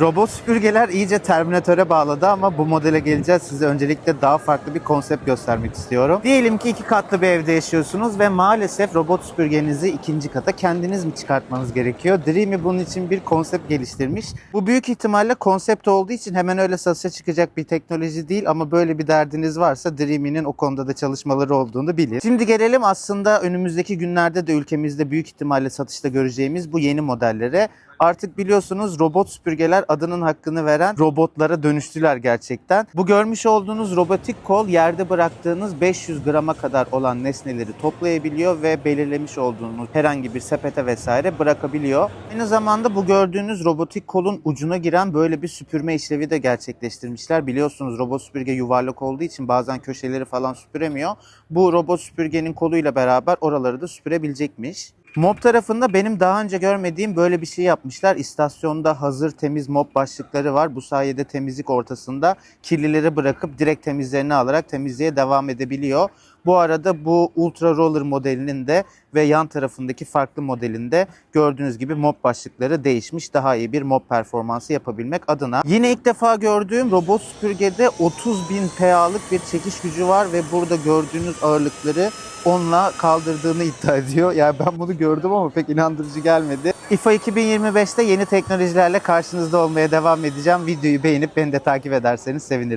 Robot süpürgeler iyice Terminatöre bağladı ama bu modele geleceğiz. Size öncelikle daha farklı bir konsept göstermek istiyorum. Diyelim ki iki katlı bir evde yaşıyorsunuz ve maalesef robot süpürgenizi ikinci kata kendiniz mi çıkartmanız gerekiyor? Dreamy bunun için bir konsept geliştirmiş. Bu büyük ihtimalle konsept olduğu için hemen öyle satışa çıkacak bir teknoloji değil ama böyle bir derdiniz varsa Dreamy'nin o konuda da çalışmaları olduğunu bilin. Şimdi gelelim aslında önümüzdeki günlerde de ülkemizde büyük ihtimalle satışta göreceğimiz bu yeni modellere. Artık biliyorsunuz robot süpürgeler adının hakkını veren robotlara dönüştüler gerçekten. Bu görmüş olduğunuz robotik kol yerde bıraktığınız 500 grama kadar olan nesneleri toplayabiliyor ve belirlemiş olduğunuz herhangi bir sepete vesaire bırakabiliyor. Aynı zamanda bu gördüğünüz robotik kolun ucuna giren böyle bir süpürme işlevi de gerçekleştirmişler. Biliyorsunuz robot süpürge yuvarlak olduğu için bazen köşeleri falan süpüremiyor. Bu robot süpürgenin koluyla beraber oraları da süpürebilecekmiş. Mob tarafında benim daha önce görmediğim böyle bir şey yapmışlar. İstasyonda hazır temiz mob başlıkları var. Bu sayede temizlik ortasında kirlileri bırakıp direkt temizlerini alarak temizliğe devam edebiliyor. Bu arada bu Ultra Roller modelinin de ve yan tarafındaki farklı modelinde gördüğünüz gibi mob başlıkları değişmiş. Daha iyi bir mob performansı yapabilmek adına. Yine ilk defa gördüğüm robot süpürgede 30.000 PA'lık bir çekiş gücü var ve burada gördüğünüz ağırlıkları onunla kaldırdığını iddia ediyor. Yani ben bunu gördüm ama pek inandırıcı gelmedi. IFA 2025'te yeni teknolojilerle karşınızda olmaya devam edeceğim. Videoyu beğenip beni de takip ederseniz sevinirim.